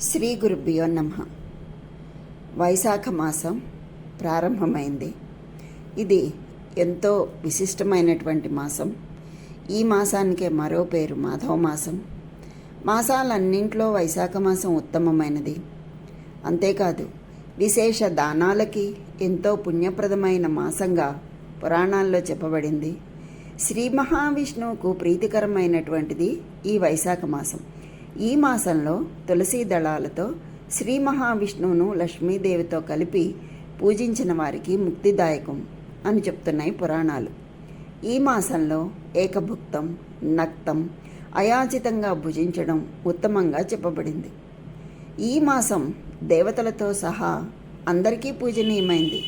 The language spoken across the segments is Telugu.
శ్రీ గురుభ్యో నమ. వైశాఖ మాసం ప్రారంభమైంది. ఇది ఎంతో విశిష్టమైనటువంటి మాసం. ఈ మాసానికే మరో పేరు మాధవ మాసం. మాసాలన్నింట్లో వైశాఖ మాసం ఉత్తమమైనది. అంతేకాదు విశేష దానాలకి ఎంతో పుణ్యప్రదమైన మాసంగా పురాణాల్లో చెప్పబడింది. శ్రీ మహావిష్ణువుకు ప్రీతికరమైనటువంటిది ఈ వైశాఖ మాసం. ఈ మాసంలో తులసీ దళాలతో శ్రీ మహావిష్ణువును లక్ష్మీదేవితో కలిపి పూజించిన వారికి ముక్తిదాయకం అని చెప్తున్నాయి పురాణాలు. ఈ మాసంలో ఏకభుక్తం నక్తం అయాచితంగా భుజించడం ఉత్తమంగా చెప్పబడింది. ఈ మాసం దేవతలతో సహా అందరికీ పూజనీయమైంది.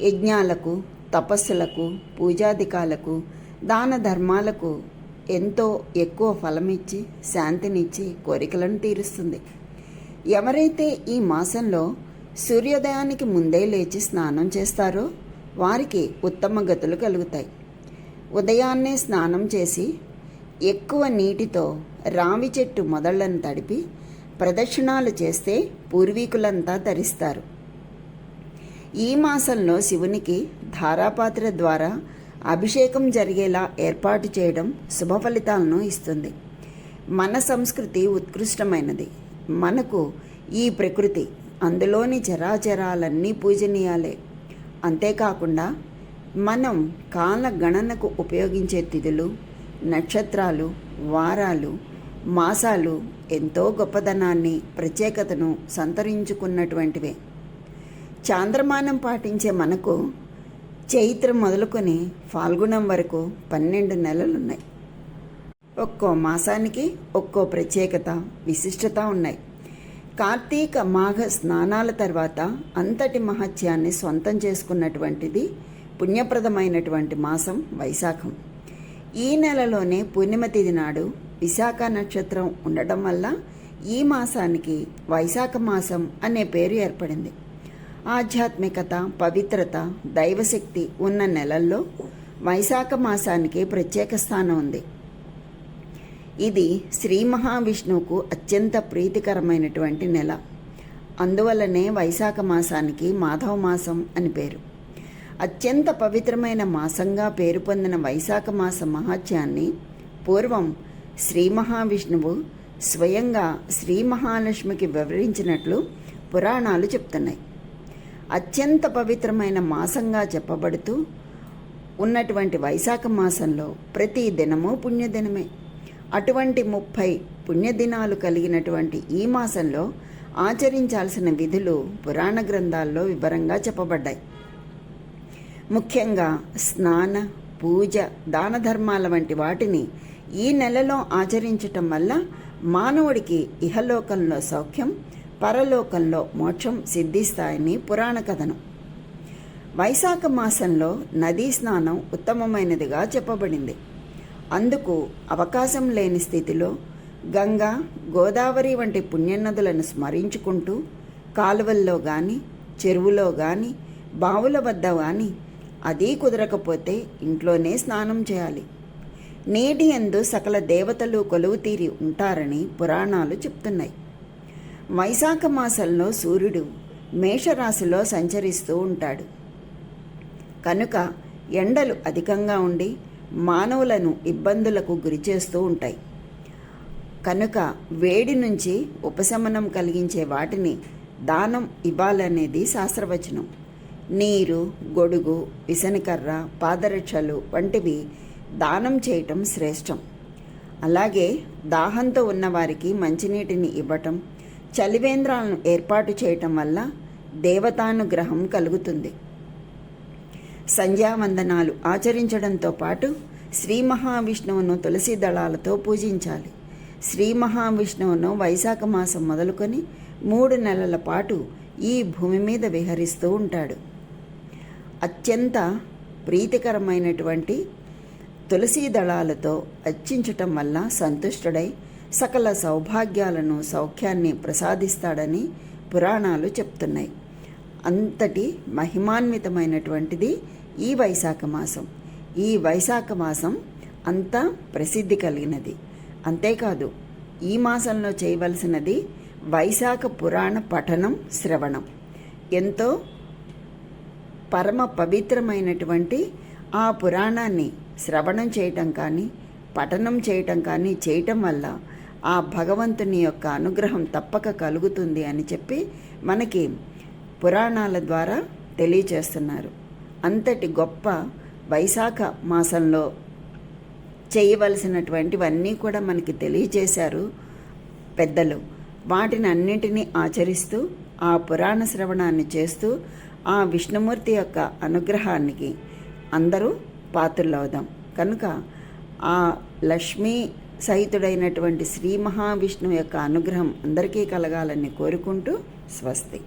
యజ్ఞాలకు తపస్సులకు పూజాధికాలకు దాన ధర్మాలకు ఎంతో ఎక్కువ ఫలమిచ్చి శాంతినిచ్చి కోరికలను తీరుస్తుంది. ఎవరైతే ఈ మాసంలో సూర్యోదయానికి ముందే లేచి స్నానం చేస్తారో వారికి ఉత్తమ గతులు కలుగుతాయి. ఉదయాన్నే స్నానం చేసి ఎక్కువ నీటితో రావి చెట్టు మొదళ్ళను తడిపి ప్రదక్షిణాలు చేస్తే పూర్వీకులంతా ధరిస్తారు ఈ మాసంలో శివునికి ధారాపాత్ర ద్వారా అభిషేకం జరిగేలా ఏర్పాటు చేయడం శుభ ఫలితాలను ఇస్తుంది. మన సంస్కృతి ఉత్కృష్టమైనది. మనకు ఈ ప్రకృతి అందులోని చరాచరాలన్నీ పూజనీయాలే. అంతేకాకుండా మనం కాల గణనకు ఉపయోగించే తిథులు నక్షత్రాలు వారాలు మాసాలు ఎంతో గొప్పదనాన్ని ప్రత్యేకతను సంతరించుకున్నటువంటివే. చాంద్రమానం పాటించే మనకు చైత్రం మొదలుకొని ఫాల్గుణం వరకు పన్నెండు నెలలున్నాయి. ఒక్కో మాసానికి ఒక్కో ప్రత్యేకత విశిష్టత ఉన్నాయి. కార్తీక మాఘ స్నానాల తర్వాత అంతటి మహత్యాన్ని సొంతం చేసుకున్నటువంటిది పుణ్యప్రదమైనటువంటి మాసం వైశాఖం. ఈ నెలలోనే పూర్ణిమ తిథి నాడు విశాఖ నక్షత్రం ఉండటం వల్ల ఈ మాసానికి వైశాఖ మాసం అనే పేరు ఏర్పడింది. ఆధ్యాత్మికత పవిత్రత దైవశక్తి ఉన్న నెలల్లో వైశాఖ మాసానికి ప్రత్యేక స్థానం ఉంది. ఇది శ్రీ మహావిష్ణువుకు అత్యంత ప్రీతికరమైనటువంటి నెల. అందువల్లనే వైశాఖ మాసానికి మాధవ మాసం అని పేరు. అత్యంత పవిత్రమైన మాసంగా పేరు పొందిన వైశాఖ మాస మహాత్యాన్ని పూర్వం శ్రీ మహావిష్ణువు స్వయంగా శ్రీ మహాలక్ష్మికి వివరించినట్లు పురాణాలు చెప్తున్నాయి. అత్యంత పవిత్రమైన మాసంగా చెప్పబడుతూ ఉన్నటువంటి వైశాఖ మాసంలో ప్రతి దినము పుణ్యదినమే. అటువంటి ముప్పై పుణ్యదినాలు కలిగినటువంటి ఈ మాసంలో ఆచరించాల్సిన విధులు పురాణ గ్రంథాల్లో వివరంగా చెప్పబడ్డాయి. ముఖ్యంగా స్నాన పూజ దాన ధర్మాల వంటి వాటిని ఈ నెలలో ఆచరించటం వల్ల మానవుడికి ఇహలోకంలో సౌఖ్యం పరలోకంలో మోక్షం సిద్ధిస్తాయని పురాణ కథనం. వైశాఖ మాసంలో నదీ స్నానం ఉత్తమమైనదిగా చెప్పబడింది. అందుకు అవకాశం లేని స్థితిలో గంగా గోదావరి వంటి పుణ్యనదులను స్మరించుకుంటూ కాలువల్లో కానీ చెరువులో కానీ బావుల వద్ద కానీ అదీ కుదరకపోతే ఇంట్లోనే స్నానం చేయాలి. నేటి ఎందు సకల దేవతలు కొలువు తీరి ఉంటారని పురాణాలు చెప్తున్నాయి. వైశాఖ మాసంలో సూర్యుడు మేషరాశిలో సంచరిస్తూ ఉంటాడు. కనుక ఎండలు అధికంగా ఉండి మానవులను ఇబ్బందులకు గురిచేస్తూ ఉంటాయి. కనుక వేడి నుంచి ఉపశమనం కలిగించే వాటిని దానం ఇవ్వాలనేది శాస్త్రవచనం. నీరు గొడుగు విసనకర్ర పాదరక్షలు వంటివి దానం చేయటం శ్రేష్టం. అలాగే దాహంతో ఉన్నవారికి మంచినీటిని ఇవ్వటం చలివేంద్రాలను ఏర్పాటు చేయటం వల్ల దేవతానుగ్రహం కలుగుతుంది. సంధ్యావందనాలు ఆచరించడంతో పాటు శ్రీ మహావిష్ణువును తులసి దళాలతో పూజించాలి. శ్రీ మహావిష్ణువును వైశాఖ మాసం మొదలుకొని మూడు నెలల పాటు ఈ భూమి మీద విహరిస్తూ ఉంటాడు. అత్యంత ప్రీతికరమైనటువంటి తులసీ దళాలతో అర్చించటం వల్ల సంతుష్టుడై సకల సౌభాగ్యాలను సౌఖ్యాన్ని ప్రసాదిస్తాడని పురాణాలు చెప్తున్నాయి. అంతటి మహిమాన్వితమైనటువంటిది ఈ వైశాఖ మాసం. ఈ వైశాఖ మాసం అంత ప్రసిద్ధి కలిగినది. అంతేకాదు ఈ మాసంలో చేయవలసినది వైశాఖ పురాణ పఠనం శ్రవణం. ఎంతో పరమ పవిత్రమైనటువంటి ఆ పురాణాన్ని శ్రవణం చేయటం కానీ పఠనం చేయటం కానీ చేయటం వల్ల ఆ భగవంతుని యొక్క అనుగ్రహం తప్పక కలుగుతుంది అని చెప్పి మనకి పురాణాల ద్వారా తెలియచేస్తున్నారు. అంతటి గొప్ప వైశాఖ మాసంలో చేయవలసినటువంటివన్నీ కూడా మనకి తెలియజేశారు పెద్దలు. వాటిని అన్నింటినీ ఆచరిస్తూ ఆ పురాణ శ్రవణాన్ని చేస్తూ ఆ విష్ణుమూర్తి యొక్క అనుగ్రహానికి అందరూ పాత్రలవుదాం. కనుక ఆ లక్ష్మీ సహితుడైనటువంటి శ్రీ మహావిష్ణువు యొక్క అనుగ్రహం అందరికీ కలగాలని కోరుకుంటూ స్వస్తి.